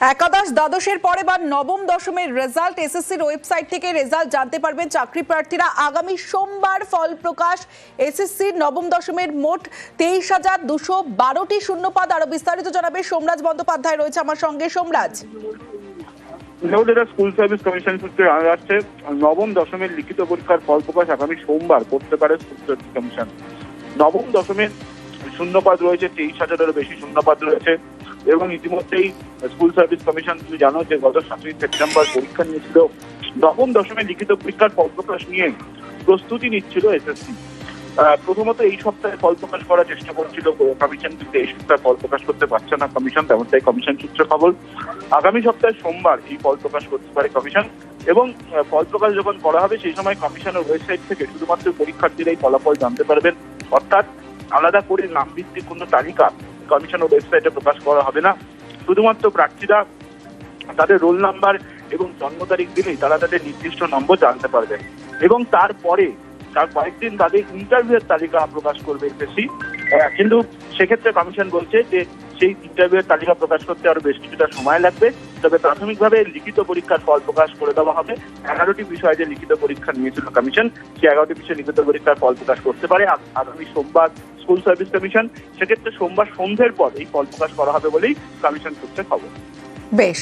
একাদশ দ্বাদশের পরে বা নবম দশমের রেজাল্ট এসএসসির ওয়েবসাইট থেকে রেজাল্ট জানতে পারবেন চাকরি প্রার্থীরা আগামী সোমবার ফল প্রকাশ এসএসসির নবম দশমের মোট তেইশ হাজার দুশো বারোটি শূন্যপদ। আরও বিস্তারিত জানাবে সোমরাজ বন্দ্যোপাধ্যায় রয়েছে আমার সঙ্গে। সোমরাজ। স্কুল সার্ভিস কমিশন সূত্রে জানা যাচ্ছে, নবম দশমের লিখিত পরীক্ষার ফল প্রকাশ আগামী সোমবার করতে পারে স্কুল সার্ভিস কমিশন। নবম দশমের শূন্যপাদ রয়েছে, তেইশ হাজারেরও বেশি শূন্যপাদ রয়েছে। এবং ইতিমধ্যেই স্কুল সার্ভিস কমিশন, তুমি জানো যে গত সাতই সেপ্টেম্বর পরীক্ষা নিয়েছিল নবম দশমের লিখিত পরীক্ষার ফল প্রকাশ নিয়ে প্রস্তুতি নিচ্ছিল এসএসসি প্রথমত এই সপ্তাহে ফল প্রকাশ করার চেষ্টা করছিল, কমিশন কিন্তু এই সপ্তাহে ফল প্রকাশ করতে পারছে না কমিশন, তেমনটাই কমিশন সূত্রে খবর। আগামী সপ্তাহে সোমবার এই ফল প্রকাশ করতে পারে কমিশন এবং ফল প্রকাশ যখন করা হবে সেই সময় কমিশনের ওয়েবসাইট থেকে শুধুমাত্র পরীক্ষার্থীরাই ফলাফল জানতে পারবেন। অর্থাৎ আলাদা করে নাম ভিত্তিক কোনো তালিকা কমিশনের ওয়েবসাইটে প্রকাশ করা হবে না। শুধুমাত্র প্রার্থীরা তাদের রোল নাম্বার এবং জন্ম তারিখ দিলেই তারা তাদের নির্দিষ্ট নম্বর জানতে পারবেন এবং তারপরে, তার কয়েকদিন তাদের ইন্টারভিউয়ের তালিকা প্রকাশ করবে এসএসসি কিন্তু সেক্ষেত্রে কমিশন বলছে যে সেই ইন্টারভিউয়ের তালিকা প্রকাশ করতে আরও বেশ কিছুটা সময় লাগবে। তবে প্রাথমিকভাবে লিখিত পরীক্ষার ফল প্রকাশ করে দেওয়া হবে। এগারোটি বিষয়ে যে লিখিত পরীক্ষা নিয়েছিল কমিশন সেই এগারোটি বিষয়ে লিখিত পরীক্ষার ফল প্রকাশ করতে পারে। আগ- আগামী সোমবার স্কুল সার্ভিস কমিশন, সেক্ষেত্রে সোমবার সন্ধ্যের পর এই ফল প্রকাশ করা হবে বলেই কমিশন সূত্রে খবর। বেশ।